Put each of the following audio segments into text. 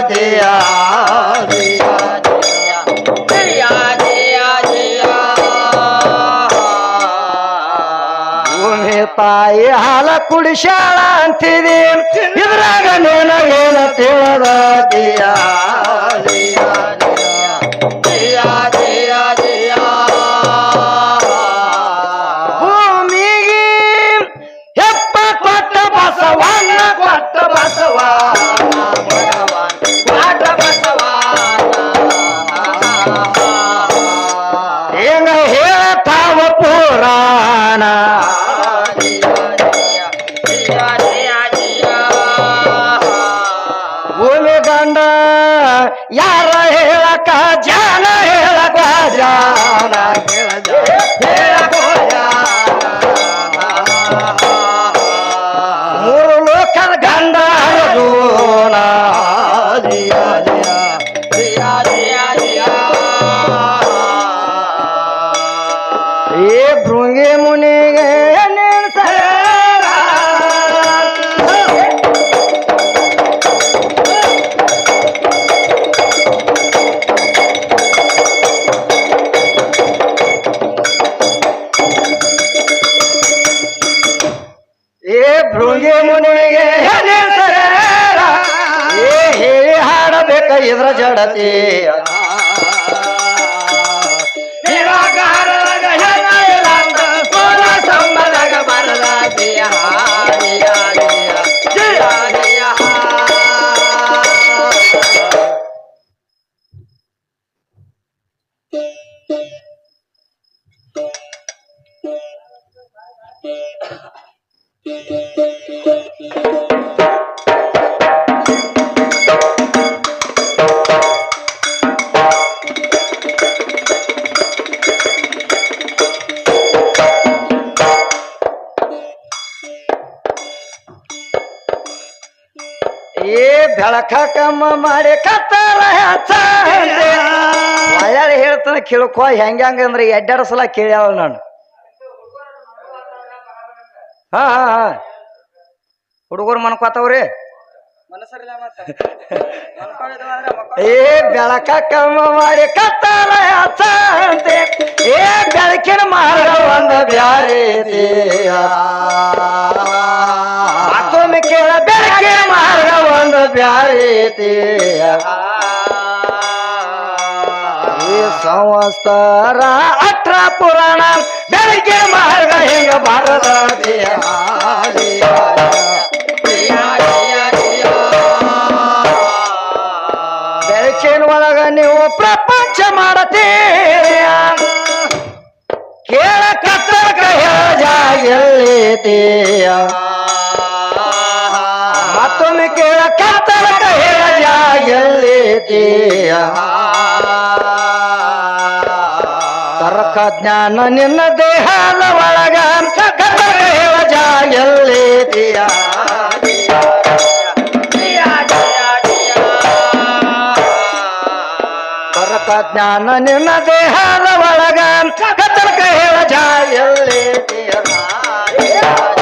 ದಿಯ ದಿಯ ಜಯ ಜಯ ಜಯ. ಭೂಮಿ ತಾಯಿ ಹಾಲ ಕುಡಿಸ್ಯಾಳ ಅಂತಿದೆ. ಇದ್ರಾಗ ನಿನಗೇನ ತಿಳಿದ? ತಿಳದ ದಿಯ ಜಯ নারায়ণ ಇದ್ರ ಜಡತಿ? ಏ ಬೆಳಕ ಕಮ್ಮ ಮಾಡಿ ಕತ್ತಾರ ಯಾರು ಹೇಳ್ತಾನೆ, ಕೇಳ್ಕೊ, ಹೆಂಗ ಅಂದ್ರೆ ಎಡ್ಡೆರಡು ಸಲ ಕೇಳ್ಯಾವ ನಾನು. ಹಾ ಹಾ ಹಾ. ಹುಡುಗರು ಮನ್ಕೋತಾವ್ರಿ? ಏ ಬೆಳಕ ಕಮ್ಮ ಮಾಡಿ ಕತ್ತಾರ ಏ ಬೆಳಕಿನ ಮಾರ್ಗ ಒಂದು ಬ್ಯಾರೆ ಒಂದು ಬ್ಯಾರೆ ಈ ಸಂವತ್ಸರ ಅಠರ ಪುರಾಣ ಬೆಳಗ್ಗೆ ಮಾರ್ಗ ಹಿಂಗ ಬಾರದ ಬೆಳಕಿನ ಒಳಗ ನೀವು ಪ್ರಪಂಚ ಮಾಡತೀರಿ. ಕೇಳ ಎಲ್ಲಿತೀಯ ತರ್ಕ ಜ್ಞಾನ ನಿನ್ನ ದೇಹದ ಒಳಗ ಕತ್ತಕ ಎಲ್ಲಿತೀಯ ತರ್ಕ ಜ್ಞಾನ ನಿನ್ನ ದೇಹದ ಒಳಗ ಕತ್ತಕ ಹೇಳ ಜಾಯಲ್ಲಿತೀಯ ನಾಗೇಶ್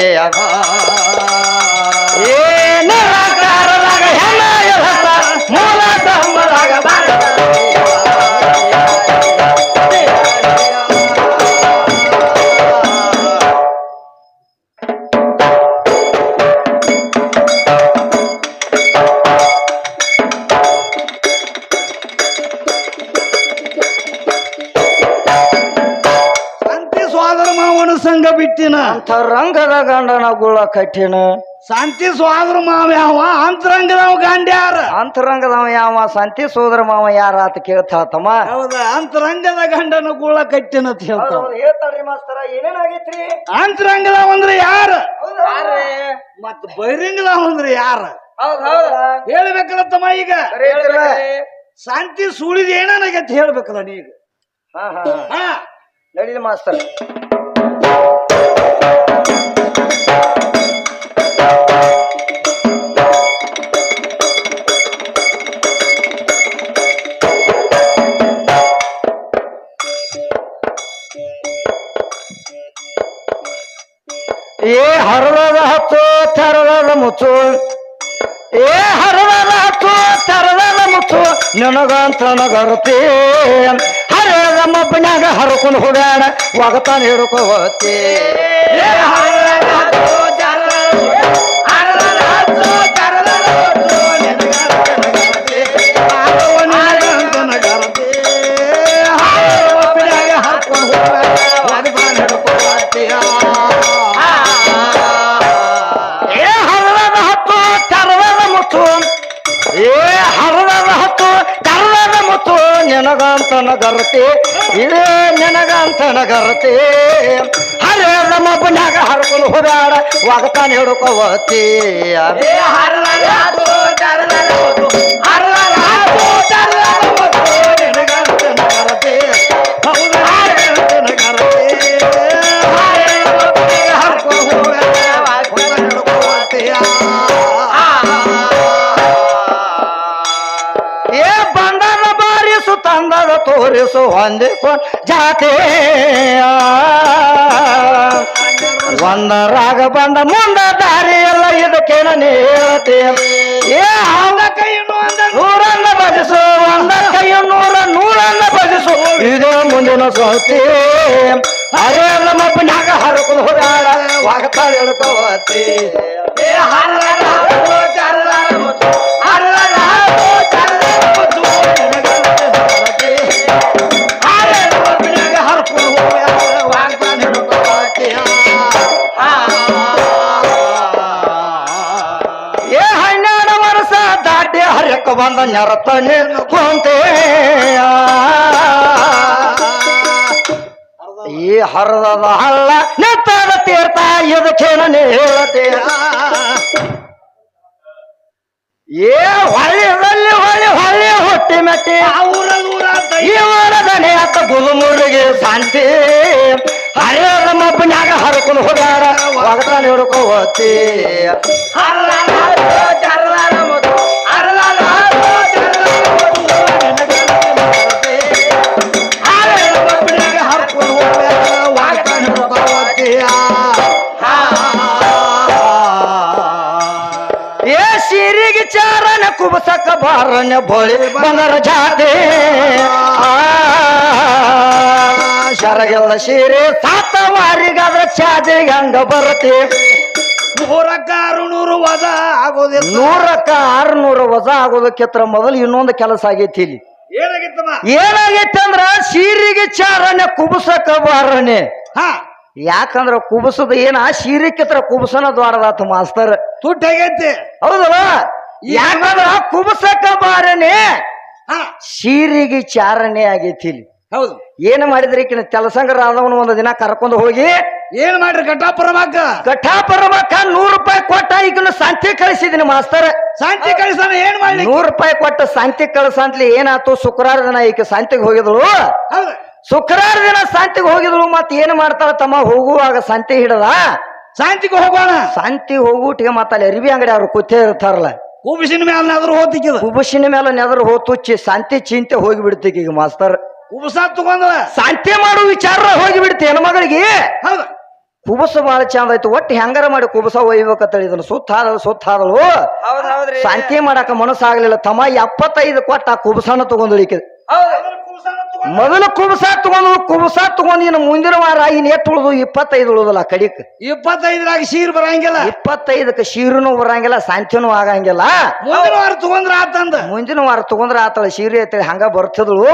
ಅಂತರಂಗದ ಗಂಡನ ಸಂತಿ ಕಟ್ಟಿನ ಶಾಂತಿ ಸೋದರ ಮಾವ ಯಾವ? ಅಂತರಂಗದವ ಗಂಡ್ಯಾರ ಅಂತರಂಗದವ ಯಾವ? ಸಂತಿ ಸೋದರ ಮಾವ ಯಾರ ಅಂತ ಕೇಳ್ತಾಳ ತಮ್ಮ ಹೌದ ಅಂತರಂಗದ ಗಂಡನ ಗುಳ ಕಟ್ಟಿನ ಅಂತ ಹೇಳ್ತಾವ ಹೇಳ್ತಾಳ್ರಿ ಮಾಸ್ತರ ಏನೇನಾಗೈತ್ರಿ ಅಂತರಂಗದವ ಅಂದ್ರೆ ಯಾರ? ಮತ್ ಬಹಿರಂಗದವ ಅಂದ್ರೆ ಯಾರ? ಹೇಳ್ಬೇಕಲ್ಲ ತಮ್ಮ ಈಗ? ಶಾಂತಿ ಸುಳಿದ ಏನಾಗೈತಿ ಹೇಳ್ಬೇಕಲ್ಲ ನೀಗ. ಹಾ ಹಾ ಹಾ. ನಡೀಲಿ ಮಾಸ್ತರ್. ಮುಚ್ಚು. ಏ ಹರಳದ ಹತ್ತು ತೆರಳದ ಮುಚ್ಚು ನಿನಗಂತ ನಗರತಿ. ಹರದ ಹರ್ಕೊಂಡು ಹೋಗ್ಯಾಡ ಒಗತಾನ ಹಿಡ್ಕೋತಿ ಏ ನಿನಗಂತ ನಗರತಿ ಇದೇ ನನಗಂತ ನಗರತಿ. ನಮ್ಮ ಮಬ್ಬನ್ಯಾಗ ಹರ್ಕೊಂಡು ಹೋದಾಡ ವಾಗತಾನೆ ಹಿಡ್ಕೋವತಿ ಏ ತೋರಿಸು ಹೊಂದಿಕೊಂಡು ಜಾತೆ. ಒಂದರಾಗ ಬಂದ ಮುಂದ ದಾರಿ ಎಲ್ಲ ಇದಕ್ಕೇನ ಹೇಳ್ತಿ ಏ, ಹಂಗ ಅಂದ ನೂರನ್ನ ಭಜಿಸು, ಒಂದ ಕೈಯ ನೂರ ನೂರನ್ನ ಭಜಿಸು. ಇದು ಮುಂದಿನ ಸೋತಿ. ಅರೆಲ್ಲ ಮಬ್ಬನ್ಯಾಗ ಹರಕೊಂಡು ಹೋಗಾಡ ವಾಗತಾಳ ಹೇಳ್ಕೋತಿ ಏ ನೆರತನೆ ಕೊಂತೆ ಈ ಹರದ ಹಳ್ಳ ನೆತ್ತದ ತೀರ್ಥ ಇದಕ್ಕೇನೇ ಹೇಳತೆ ಏ ಹೊಳ್ಳಿದಲ್ಲಿ ಹೊಳ್ಳಿ ಹೊಳ್ಳಿ ಹುಟ್ಟಿ ಮೆಟ್ಟಿ. ಆ ಊರಲ್ಲಿ ಊರ ದೈ- ಈ ವರದನೆ ಅತ್ತ ಗುರುಮುರುಗೆ ಶಾಂತಿ. ಹರಿಯದ ಮಬ್ಬನ್ಯಾಗ ಹರ್ಕೊಂಡು ಹೋಗಾರ ಒಗತಾನ ಹಿಡ್ಕೋತಿ ಹರಳದ ಚಾರನ ಕುಬಸಕ ಬಾರನ ಬಳಿ ಬಂದರ ಜಾತೆ. ಶರಗೆಲ್ಲ ಸೀರೆ ಸಾತ ವಾರಿಗಾದ್ರ ಚಾದಿಗೆ ಹಂಗ ಬರತಿ? ನೂರಕ್ಕ ಆರುನೂರು ವಜ ಆಗೋದಿಲ್ಲ. ನೂರಕ್ಕ ಆರುನೂರು ವಜ ಆಗೋದಕ್ಕಿಂತ ಮೊದಲು ಇನ್ನೊಂದು ಕೆಲಸ ಆಗೈತಿ ಇಲ್ಲಿ. ಏನಾಗೈತೆ ಅಂದ್ರ ಸೀರಿಗೆ ಚಾರನೆ ಕುಬಸಕ ಬಾರನೆ. ಹಾ. ಯಾಕಂದ್ರ ಕುಬಸದ ಏನ ಸೀರಿಕಿತ್ರ ಕುಬಸನ ದ್ವಾರದಾತ ಮಾಸ್ತರ್. ತುಟ್ಟ ಹೇಗೈತಿ? ಹೌದಲ್ಲ? ಯಾಕಂದ್ರ ಕುಬಸಕ ಬಾರನೆ ಆ ಸೀರಿಗೆ ಚಾರಣೆ ಆಗೈತಿ ಇಲ್ಲಿ. ಹೌದು. ಏನ್ ಮಾಡಿದ್ರಿ ಈಕಿನ ತೆಲಸಂಗ ರಾಧವನ ಒಂದು ದಿನ ಕರ್ಕೊಂಡು ಹೋಗಿ? ಏನ್ ಮಾಡ್ರಿ ಘಟಾಪುರಮಾಕ ಕಠಾಪರಮಕ್ಕ ನೂರು ರೂಪಾಯಿ ಕೊಟ್ಟ ಈಗಿನ ಶಾಂತಿ ಕಳಿಸಿದೀನಿ ಮಾಸ್ತರ್. ಶಾಂತಿ ಕಳಿಸಾನ ಏನ್ ಮಾಡಿ ನೂರು ರೂಪಾಯಿ ಕೊಟ್ಟ ಶಾಂತಿ ಕಳ್ಸಂತ್ಲಿ ಏನಾತು ಶುಕ್ರವಾರ ದಿನ ಈಕ ಶಾಂತಿಗೆ ಹೋಗಿದ್ಳು? ಶುಕ್ರವಾರ ದಿನ ಶಾಂತಿಗೆ ಹೋಗಿದ್ಳು ಮತ್ ಏನ್ ಮಾಡ್ತಾಳ ತಮ್ಮ? ಹೋಗುವಾಗ ಶಾಂತಿ ಹಿಡದ? ಶಾಂತಿಗೆ ಹೋಗೋಣ. ಶಾಂತಿ ಹೋಗುಟಿಗೆ ಮತ್ತ ಅಲ್ಲಿ ಅರಿವಿ ಅಂಗಡಿ ಅವ್ರು ಕೂತೇ ಇರ್ತಾರಲ್ಲ. ಕೂಬಿಸಿನ ಮೇಲೆ ನೆದ್ರ ಹೋತಿಕ್ಕಿದ. ಕುಬುಸಿನ ಮೇಲೆ ನೆದರು ಹೋತುಚ್ಚಿ ಶಾಂತಿ ಚಿಂತೆ ಹೋಗಿ ಬಿಡ್ತೀಗ ಈಗ ಮಾಸ್ತರ್. ಕುಬಸ ತಗೊಂಡ್ರ? ಶಾಂತಿ ಮಾಡೋ ವಿಚಾರ ಹೋಗಿ ಬಿಡ್ತಿ ಹೆಣ್ಮಗಳಿಗೆ ಹೌದು. ಕುಬಸ ಬಾಳ ಚಂದ ಆಯ್ತು ಒಟ್ಟು ಹೆಂಗಾರ ಮಾಡಿ ಕುಬಸ ಒಯ್ಬೇಕಂತೇಳಿ ಇದನ್ನ ಸುತ್ತ ಆದಳು ಸುತ್ತ ಆದಳು ಹೌದ್ ಹೌದ್ರಿ. ಸಂತೆ ಮಾಡಾಕ ಮನಸ್ಸಾಗ್ಲಿಲ್ಲ ತಮ್ಮ ಎಪ್ಪತ್ತೈದು ಕೊಟ್ಟ ಆ ಕುಬಸನ ತಗೊಂಡಳಿಕೆ ಮೊದಲು ಕುಬಸ ತಗೊಂಡು ಕುಬಸ ತಗೊಂಡು ಇನ್ನು ಮುಂದಿನ ವಾರ ಇನ್ ಎತ್ತು ಉಳಿದು? ಇಪ್ಪತ್ತೈದು ಉಳಿದಲ್ಲ ಕಡಿಕ್. ಇಪ್ಪತ್ತೈದರಾಗ ಶೀರ್ ಬರಂಗಿಲ್ಲ. ಇಪ್ಪತ್ತೈದಕ್ಕೆ ಶೀರುನು ಬರಂಗಿಲ್ಲ ಶಾಂತಿನೂ ಆಗಂಗಿಲ್ಲ. ಮುಂದಿನ ವಾರ ತಗೊಂಡ್ರ ಆತಂದ. ಮುಂದಿನ ವಾರ ತಗೊಂಡ್ರ ಆತಳ ಸೀರೆ ಐತಿ ಹಂಗ ಬರ್ತದಳು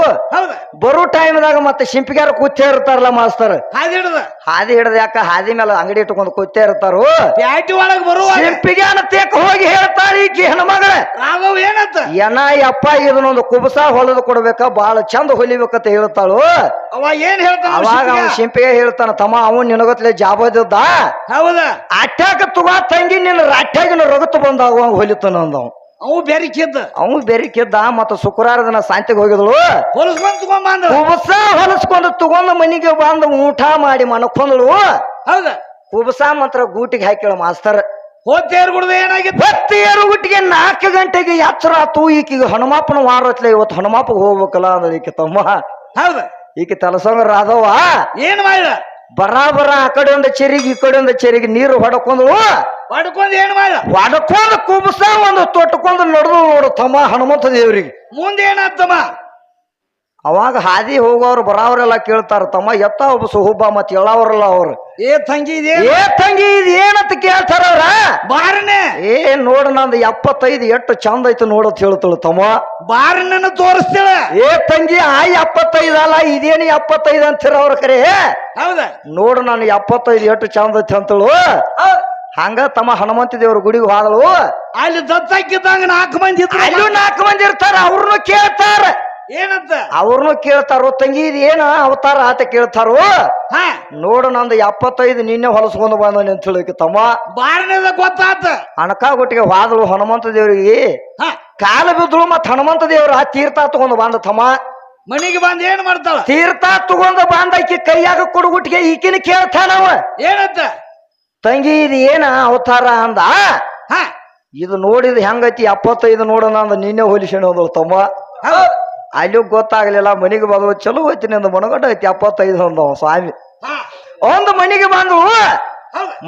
ಬರು ಟೈಮ್ದಾಗ ಮತ್ತೆ ಶಿಂಪಿಗಾರ ಕೂತೇ ಇರ್ತಾರಲ್ಲ ಮಾಸ್ತರ್. ಹಾದಿ ಹಿಡ್ದ. ಹಾದಿ ಹಿಡ್ದ ಯಾಕ? ಹಾದಿ ಮೇಲೆ ಅಂಗಡಿ ಇಟ್ಕೊಂಡು ಕೂತೇ ಇರ್ತಾರು. ಪ್ಯಾಟಿ ಒಳಗ್ ಬರುವ ಶಿಂಪಿಗ್ಯಾನ ತೇಕ ಹೋಗಿ ಹೇಳ್ತಾಳೆ ಈಕಿ ಹೆಣ್ಮಗಳ. ರಾಘವ್ ಏನತ್ತ ಏನ ಯಪ್ಪ ಇದನ್ನೊಂದು ಕುಬಸ ಹೊಲದು ಕೊಡ್ಬೇಕ? ಬಾಳ ಚಂದ ಹೊಲಿಬೇಕಂತ ಹೇಳ್ತಾಳು? ಅವ ಏನ್ ಹೇಳ್ತಾನ ಅವಾಗ ಅವನ್ ಶಿಂಪಿಗೆ ಹೇಳ್ತಾನ ತಮ್ಮ ಅವನ್ ನಿನಗತ್ಲೆ ಜಾಬದಿದ್ದ? ಹೌದ? ಅಟ್ಯಾಕ ತುಗ ತಂಗಿ ನಿನ್ನ ರಾಟ್ಯಾಗಿನ ರಗತು ಬಂದಾಗ ಹೊಲಿತಾನ ಅಂದವ್. ಅವು ಬೇರೆ ಕಿದ್ದ ಅವನು ಬೆರಿಕಿದ್ದ ಮತ್ತ ಶುಕ್ರವಾರ ದಿನ ಸಾಂತಿಗೆ ಹೋಗಿದ್ಳು. ಹೊಲಸ್ಕೊಂಡ್ ಕುಬಸ ಹೊಲಸ್ಕೊಂಡು ತಗೊಂಡು ಮನಿಗೆ ಬಂದು ಊಟ ಮಾಡಿ ಮನಕೊಂದಳು ಹೌದ? ಕುಬಸ ಮಾತ್ರ ಗೂಟಿಗೆ ಹಾಕಿಳ ಮಾಸ್ತರ್. ಹೋತೇರ್ ಕುಡ್ದ ಏನಾಗಿತ್ತು? ಬತ್ತಿಯರು ಗುಟ್ಟಿಗೆ ನಾಲ್ಕು ಗಂಟೆಗೆ ಎಚ್ಚರ ಆತು. ಈಕಿಗೆ ಹನುಮಾಪನ ವಾರ ಹೊತ್ಲೆ ಇವತ್ತು ಹನುಮಪ್ಪಗೆ ಹೋಗ್ಬೇಕಲ್ಲ ಅಂದ್ರೆ ಈಕೆ ತಮ್ಮ. ಹೌದ. ಈಕೆ ತಲಸಂಗ ರಾಧವ ಏನ್ ಮಾಡಿದ? ಬರಾಬರ ಆ ಕಡೆ ಒಂದು ಚೆರಿಗೆ ಈ ಕಡೆ ಒಂದು ಚೆರಿಗೆ ನೀರು ಹೊಡ್ಕೊಂಡ್ಳು ಹೊಡ್ಕೊಂಡ್ ಏನ್ ಮಾಡಿದ? ಹೊಡ್ಕೊಂಡು ಕುಬಸ ಒಂದು ತೊಟ್ಕೊಂಡು ನಡೆದು ನೋಡು ತಮ್ಮ ಹನುಮಂತ ದೇವ್ರಿಗೆ. ಮುಂದೆ ಏನಾತಮ್ಮ ಅವಾಗ ಹಾದಿ ಹೋಗೋರು ಬರಾವರೆಲ್ಲ ಕೇಳ್ತಾರ ತಮ್ಮ ಎತ್ತ ಒಬ್ಬ ಸುಹುಬ್ಬ ಮತ್ ಹೇಳವ್ರಲ್ಲ ಅವ್ರು. ಏ ತಂಗಿ ಇದೇ? ಏ ತಂಗಿ ಇದು ಏನಂತ ಕೇಳ್ತಾರ ಅವ್ರ? ಬಾರನೆ? ಏ ನೋಡ ನಂದು ಎಪ್ಪತ್ತೈದು ಎಷ್ಟು ಚಂದ ಐತೆ ನೋಡತ್ ಹೇಳ್ತಳು ತಮ್ಮ. ಬಾರನ ತೋರಿಸ್ತೀಳ? ಏ ತಂಗಿ ಆ ಎಪ್ಪತ್ತೈದು ಅಲ್ಲ ಇದೇನು ಎಪ್ಪತ್ತೈದು ಅಂತೀರ ಅವ್ರ ಕರೆ? ಹೌದ? ನೋಡು ನಾನು ಎಪ್ಪತ್ತೈದು ಎಷ್ಟು ಚಂದ ಐತೆ ಅಂತಳು. ಹಂಗ ತಮ್ಮ ಹನುಮಂತ ದೇವ್ರ ಗುಡಿಗೆ ಹೋದಳು. ಅಲ್ಲಿ ದತ್ತಾಕಿದ್ದಂಗ ನಾಲ್ಕು ಮಂದಿ ಇದ್ರು. ಅಲ್ಲೂ ನಾಲ್ಕು ಮಂದಿ ಇರ್ತಾರ ಅವ್ರನ್ನು ಕೇಳ್ತಾರ. ಏನಂತ? ಅವ್ರನ್ನು ಕೇಳ್ತಾರೋ ತಂಗಿ ಇದು ಏನ ಅವತಾರ ಆತ ಕೇಳ್ತಾರೋ? ಹಾ. ನೋಡು ನಂದು ಎಪ್ಪತ್ತೈದು ನಿನ್ನೆ ಹೊಲಸ್ಕೊಂಡು ಬಂದ ಅಂತ ಹೇಳಕ್ಕೆ ತಮ್ಮ. ಗೊತ್ತಾತ ಗೊತ್ತಾತ. ಅಣಕಾಗುಟ್ಟಿಗೆ ಹೋದಳು ಹನುಮಂತ ದೇವರಿಗೆ. ಹಾ. ಕಾಲ ಬಿದ್ದಳು ಮತ್ ಹನುಮಂತ ದೇವ್ರ ತೀರ್ಥ ತಗೊಂಡು ಬಂದ ತಮ್ಮ. ಮನೆಗೆ ಬಂದ್ ಏನ್ ಮಾಡ್ತಾಳ? ತೀರ್ಥ ತಗೊಂಡು ಬಂದ ಈಕಿ ಕೈಯಾಗ ಕೊಡುಗುಟ್ಟಿಗೆ ಈಕಿನ ಕೇಳ್ತಾನವ ಏನಂತ? ತಂಗಿ ಇದು ಏನ ಅವತಾರ ಅಂದ? ಹಾ. ಇದು ನೋಡಿದ ಹೆಂಗೈತಿ ಎಪ್ಪತ್ತೈದು ನೋಡೋಣ ಅಂದ ನಿನ್ನೆ ಹೋಲಿಸಣ ತಮ್ಮ. ಅಲ್ಲೂ ಗೊತ್ತಾಗ್ಲಿಲ್ಲ ಮನಿಗೆ ಬಂದು ಚಲೋ ಹೋಯ್ತೀನಿ ನಿಂದ ಮನಗಂಡ ಐತಿ ಎಪ್ಪತ್ತೈದು ಒಂದು ಸ್ವಾಮಿ. ಒಂದು ಮನೆಗೆ ಬಂದು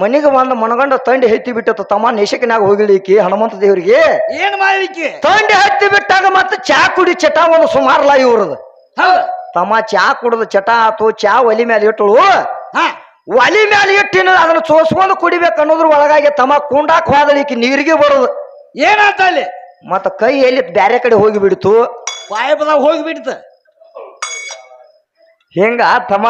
ಮನೆಗೆ ಬಂದ ಮನಗಂಡ ತಂಡಿ ಹೆತ್ತಿ ಬಿಟ್ಟತ ತಮ್ಮ ನಿಶಕಿನಾಗ ಹೋಗಿಲಿಕ್ಕಿ ಹನುಮಂತ ದೇವರಿಗೆ. ಏನ್ ಮಾಡ್ಲಿಕ್ಕೆ? ತಂಡಿ ಹತ್ತಿ ಬಿಟ್ಟಾಗ ಮತ್ತೆ ಚಾ ಕುಡಿ ಚಟ ಒಂದು ಸುಮಾರಲ್ಲ ಇವ್ರದು. ಹೌದ್. ತಮ್ಮ ಚಾ ಕುಡಿದ ಚಟ ಆತು ಚಾ ಒಲಿ ಮೇಲೆ ಇಟ್ಟಳು ಹಾ. ಒಲಿ ಮೇಲೆ ಇಟ್ಟಿನ ಅದನ್ನ ಸೋಸ್ಕೊಂಡು ಕುಡಿಬೇಕು ಅನ್ನೋದ್ರ ಒಳಗಾಗಿ ತಮ್ಮ ಕುಂಡಾಕ್ ಹೋದಳಿಕಿ ನೀರಿಗೆ ಬರೋದು. ಏನಾತ ಅಲ್ಲಿ? ಮತ್ತ ಕೈ ಎಲ್ಲಿ ಬ್ಯಾರೆ ಕಡೆ ಹೋಗಿ ಬಿಡ್ತು ಪಾಯಪದಾಗ ಹೋಗಿಬಿಡ್ತ. ಹಿಂಗ ತಮ್ಮ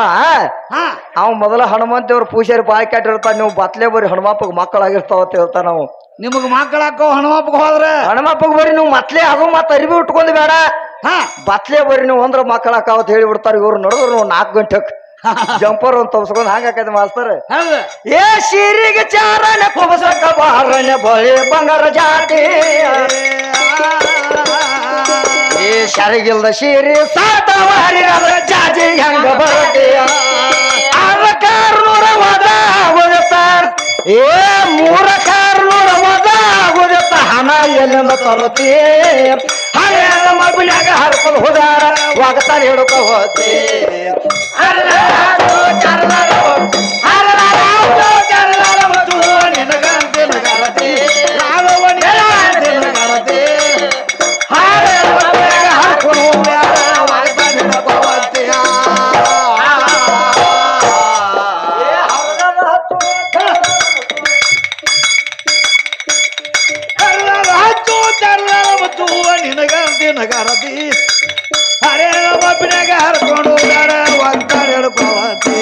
ಹಾ. ಅವ್ ಮೊದಲ ಹನುಮಂತ ದೇವ್ರ ಪೂಜಾರಿ ಬಾಯಿ ಕಟ್ಟಿರ್ತಾನ ನೀವು ಬತ್ಲೆ ಬರೀ ಹನುಮಪ್ಪಗೆ ಮಕ್ಕಳಾಗಿರ್ತಾವ ಅಂತ ಹೇಳ್ತಾನ ನಾವು ನಿಮಗ್ ಮಕ್ಕಳ ಹಾಕೋ ಹನುಮಪ್ಪಗೆ ಹೋದ್ರ? ಹನುಮಪ್ಪಗೆ ಬರೀ ನೀವು ಮತ್ಲೆ ಅದು ಮತ್ತೆ ಅರಿವಿ ಉಟ್ಕೊಂಡ್ ಬೇಡ. ಹಾ. ಬತ್ಲೆ ಬರ್ರಿ ನೀವು ಅಂದ್ರ ಮಕ್ಕಳ ಅಂತ ಹೇಳಿ ಬಿಡ್ತಾರ ಇವ್ರು ನೋಡಿದ್ರು ನಾವು ನಾಲ್ಕು ಗಂಟೆಕ್ ಜಂಪರ್ ಅಂತ ತಪ್ಸ್ಕೊಂಡು ಹಂಗಾಕೈತೆ ಮಾಸ್ತರ್? ಏ ಶಿರಿಗೆ ಚಾರನೆ ಕುಬಸಕ ಬಾರನೆ ಬಳಿ ಬಂಗಾರ ಜಾತಿ. ಶರಿಗಿಲ್ದ ಶಿರಿ ಸಾತವಾರಿ ಅದ್ರ ಜಾಜಿ ಹೆಂಗ ಬರತೀಯ? ಅದ ಕಾರ್ನೂರ ವದ ಆಗುತ್ತ ಏ, ಮೂರ ಕಾರ್ನೂರ ಮದ ಆಗುತ್ತ ಹಣ ಎಲ್ಲಿಂದ ತರತಿ ಹಳೆಯದ ಮಗುಲ್ಯಾಗ ಹರ್ಕೊಂಡು ಹೋದಾರ. ವಾಗತಾರ ಹಿಡ್ಕೊ ಹೋತಿ ಮತ್ತು ನಿನಗ ದಿನಗಾರತಿ ಹರೇ ಒಬ್ಬಿನಾಗ ಹರ್ಕೊಂಡು ಹೋಗ್ತಾರ ಒಗ್ತಾರ ಹೇಳ್ಕೋವತಿ